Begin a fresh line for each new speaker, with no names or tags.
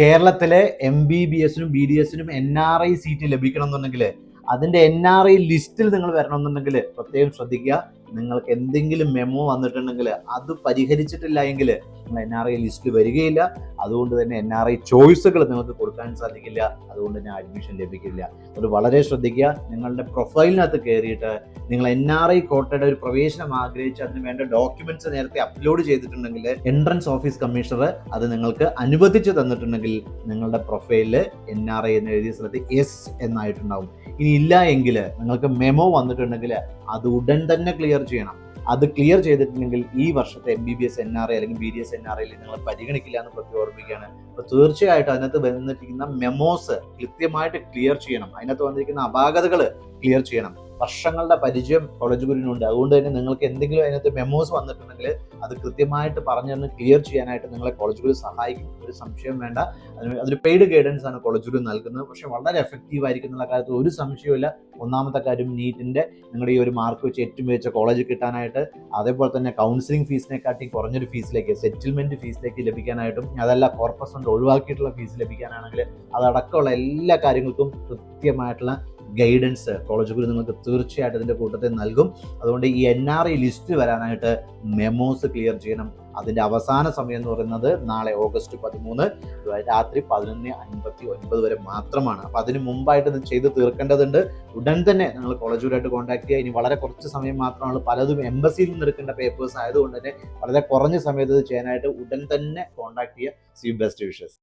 കേരളത്തിലെ M B B എസിനും B D എസിനും എൻ ആർ ഐ സീറ്റ് ലഭിക്കണം എന്നുണ്ടെങ്കിൽ അതിന്റെ എൻ ആർ ഐ ലിസ്റ്റിൽ നിങ്ങൾ വരണമെന്നുണ്ടെങ്കിൽ പ്രത്യേകം ശ്രദ്ധിക്കുക. നിങ്ങൾക്ക് എന്തെങ്കിലും മെമ്മോ വന്നിട്ടുണ്ടെങ്കിൽ അത് പരിഹരിച്ചിട്ടില്ല എങ്കിൽ നിങ്ങൾ എൻ ആർ ഐ ലിസ്റ്റിൽ വരികയില്ല. അതുകൊണ്ട് തന്നെ എൻ ആർ ഐ ചോയ്സുകൾ നിങ്ങൾക്ക് കൊടുക്കാൻ സാധിക്കില്ല. അതുകൊണ്ട് തന്നെ അഡ്മിഷൻ ലഭിക്കില്ല. അത് വളരെ ശ്രദ്ധിക്കുക. നിങ്ങളുടെ പ്രൊഫൈലിനകത്ത് കയറിയിട്ട് നിങ്ങൾ എൻ ആർ ഐ കോട്ടയുടെ ഒരു പ്രവേശനം ആഗ്രഹിച്ച് അതിന് വേണ്ട ഡോക്യുമെന്റ്സ് നേരത്തെ അപ്ലോഡ് ചെയ്തിട്ടുണ്ടെങ്കിൽ എൻട്രൻസ് ഓഫീസ് കമ്മീഷണർ അത് നിങ്ങൾക്ക് അനുവദിച്ചു തന്നിട്ടുണ്ടെങ്കിൽ നിങ്ങളുടെ പ്രൊഫൈലിൽ എൻ ആർ ഐ എന്ന് എഴുതിയ സ്ഥലത്ത് എസ് എന്നായിട്ടുണ്ടാവും. ഇനി ഇല്ല എങ്കിൽ നിങ്ങൾക്ക് മെമോ വന്നിട്ടുണ്ടെങ്കിൽ അത് ഉടൻ തന്നെ ക്ലിയർ ചെയ്യണം. അത് ക്ലിയർ ചെയ്തിട്ടുണ്ടെങ്കിൽ ഈ വർഷത്തെ M B B S N R I അല്ലെങ്കിൽ B D S N R ഐയിൽ നിങ്ങൾ പരിഗണിക്കില്ല എന്ന് പ്രതി ഓർമ്മിക്കുകയാണ് അപ്പോൾ തീർച്ചയായിട്ടും അതിനകത്ത് വന്നിരിക്കുന്ന മെമോസ് കൃത്യമായിട്ട് ക്ലിയർ ചെയ്യണം. അതിനകത്ത് വന്നിരിക്കുന്ന അപാകതകൾ ക്ലിയർ ചെയ്യണം. വർഷങ്ങളുടെ പരിചയം കോളേജ് ഗുരുവിനുണ്ട് അതുകൊണ്ട് തന്നെ നിങ്ങൾക്ക് എന്തെങ്കിലും അതിനകത്ത് മെമ്മോസ് വന്നിട്ടുണ്ടെങ്കിൽ അത് കൃത്യമായിട്ട് പറഞ്ഞു ക്ലിയർ ചെയ്യാനായിട്ട് നിങ്ങളെ കോളേജ് ഗുരു സഹായിക്കും. ഒരു സംശയം വേണ്ട. അതിന് അതൊരു പെയ്ഡ് ഗൈഡൻസ് ആണ് കോളേജ് ഗുരു നൽകുന്നത്. പക്ഷെ വളരെ എഫക്റ്റീവ് ആയിരിക്കും എന്നുള്ള കാര്യത്തിൽ ഒരു സംശയമില്ല ഒന്നാമത്തെ കാര്യം നീറ്റിന്റെ നിങ്ങളുടെ ഈ ഒരു മാർക്ക് വെച്ച് ഏറ്റവും മികച്ച കോളേജ് കിട്ടാനായിട്ട് അതേപോലെ തന്നെ കൗൺസിലിംഗ് ഫീസിനെക്കാട്ടി കുറഞ്ഞൊരു ഫീസിലേക്ക് സെറ്റിൽമെന്റ് ഫീസിലേക്ക് ലഭിക്കാനായിട്ടും അതല്ല കോർപ്പസ് കൊണ്ട് ഒഴിവാക്കിയിട്ടുള്ള ഫീസ് ലഭിക്കാനാണെങ്കിൽ അതടക്കമുള്ള എല്ലാ കാര്യങ്ങൾക്കും കൃത്യമായിട്ടുള്ള ഗൈഡൻസ് കോളേജ് ഗുരു നിങ്ങൾക്ക് തീർച്ചയായിട്ടും ഇതിന്റെ കൂട്ടത്തിൽ നൽകും. അതുകൊണ്ട് ഈ എൻ ആർ ഐ ലിസ്റ്റ് വരാനായിട്ട് മെമോസ് ക്ലിയർ ചെയ്യണം. അതിന്റെ അവസാന സമയം എന്ന് പറയുന്നത് നാളെ ഓഗസ്റ്റ് പതിമൂന്ന് രാത്രി പതിനൊന്ന് അൻപത്തി ഒൻപത് വരെ മാത്രമാണ്. അപ്പോൾ അതിന് മുമ്പായിട്ട് ഇത് ചെയ്ത് തീർക്കേണ്ടതുണ്ട്. ഉടൻ തന്നെ നിങ്ങൾ കോളേജ് ഗുരുവായിട്ട് കോൺടാക്ട് ചെയ്യുക. ഇനി വളരെ കുറച്ച് സമയം മാത്രമാണ് പലതും എംബസിയിൽ നിന്ന് എടുക്കേണ്ട പേപ്പേഴ്സ് ആയതുകൊണ്ട് തന്നെ വളരെ കുറഞ്ഞ സമയത്ത് ഇത് ചെയ്യാനായിട്ട് ഉടൻ തന്നെ കോൺടാക്ട് ചെയ്യുക. C best wishes